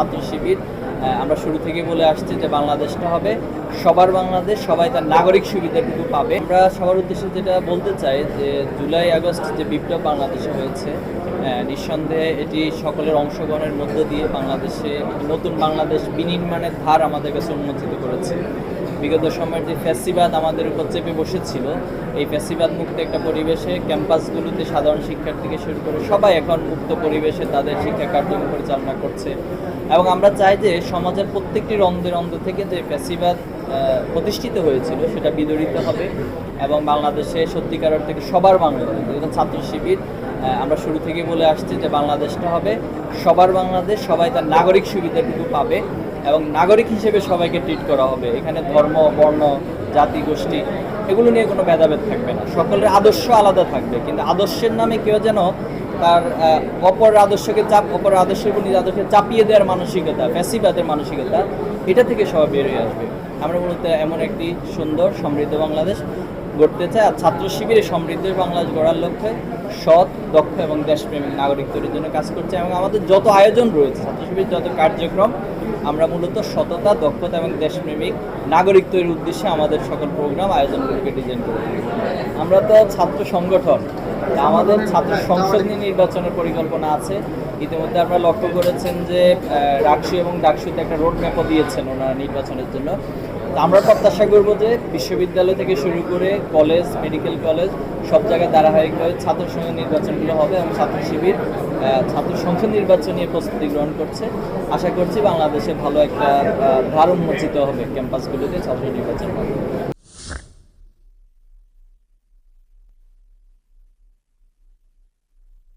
ছাত্র শিবির। আমরা শুরু থেকে বলে আসছি যে বাংলাদেশটা হবে। সবার বাংলাদেশ, সবাই তার নাগরিক সুবিধা কিন্তু পাবে। আমরা সবার উদ্দেশ্যে যেটা বলতে চাই যে জুলাই, আগস্ট যে বিপ্লব বাংলাদেশে হয়েছে নিঃসন্দেহে এটি সকলের অংশগ্রহণের মধ্য দিয়ে বাংলাদেশে নতুন বাংলাদেশ বিনির্মাণের ধার আমাদের কাছে উন্মোচিত করেছে। বিগত সময়ের যে ফ্যাসিবাদ আমাদের উপর চেপে বসেছিল, এই ফ্যাসিবাদ মুক্ত একটা পরিবেশে ক্যাম্পাসগুলোতে সাধারণ শিক্ষার্থী থেকে শুরু করে সবাই এখন মুক্ত পরিবেশে তাদের শিক্ষা কার্যক্রম পরিচালনা করছে। এবং আমরা চাই যে সমাজের প্রত্যেকটি রন্ধে রন্ধ থেকে যে ফ্যাসিবাদ প্রতিষ্ঠিত হয়েছিল সেটা বিদরিত হবে এবং বাংলাদেশে সত্যিকার অর্থে কি সবার বাংলাদেশ ছাত্র শিবির আমরা শুরু থেকে বলে আসছি যে বাংলাদেশটা হবে। সবার বাংলাদেশ, সবাই তার নাগরিক সুবিধাটুকু পাবে। এবং নাগরিক হিসেবে সবাইকে ট্রিট করা হবে। এখানে ধর্ম, বর্ণ, জাতি, গোষ্ঠী, এগুলো নিয়ে কোনো ভেদাভেদ থাকবে না। সকলের আদর্শ আলাদা থাকবে। কিন্তু আদর্শের নামে কেউ যেন তার অপর আদর্শকে চাপ, অপর আদর্শের উপর আদর্শকে চাপিয়ে দেওয়ার মানসিকতা, ফ্যাসিবাদের মানসিকতা, এটা থেকে সবাই বেরিয়ে আসবে। আমরা মূলত এমন একটি সুন্দর, সমৃদ্ধ বাংলাদেশ গড়তে চাই। আর ছাত্র শিবিরে সমৃদ্ধ বাংলাদেশ গড়ার লক্ষ্যে সৎ, দক্ষ এবং দেশপ্রেমিক নাগরিক তৈরির জন্য কাজ করছে। এবং আমাদের যত আয়োজন রয়েছে, ছাত্র শিবিরের যত কার্যক্রম আমরা মূলত সততা, দক্ষতা এবং দেশপ্রেমিক নাগরিক তৈরির উদ্দেশ্যে আমাদের সকল প্রোগ্রাম আয়োজনগুলোকে ডিজাইন করে। আমরা তো ছাত্র সংগঠন আমাদের ছাত্র সংসদ নিয়ে নির্বাচনের পরিকল্পনা আছে। ইতিমধ্যে আপনারা লক্ষ্য করেছেন যে রাকসু এবং ডাকসুতে একটা রোড ম্যাপও দিয়েছেন ওনারা নির্বাচনের জন্য। আমরা প্রত্যাশা করব যে বিশ্ববিদ্যালয় থেকে শুরু করে কলেজ মেডিকেল কলেজ সব জায়গায় ধারাবাহিকভাবে ছাত্র সংঘ নির্বাচনগুলো হবে এবং ছাত্র শিবির ছাত্র সংসদ নির্বাচন নিয়ে প্রস্তুতি গ্রহণ করছে। আশা করছি বাংলাদেশে ভালো একটা ভার উন্মোচিত হবে ক্যাম্পাসগুলোতে ছাত্র নির্বাচন হবে।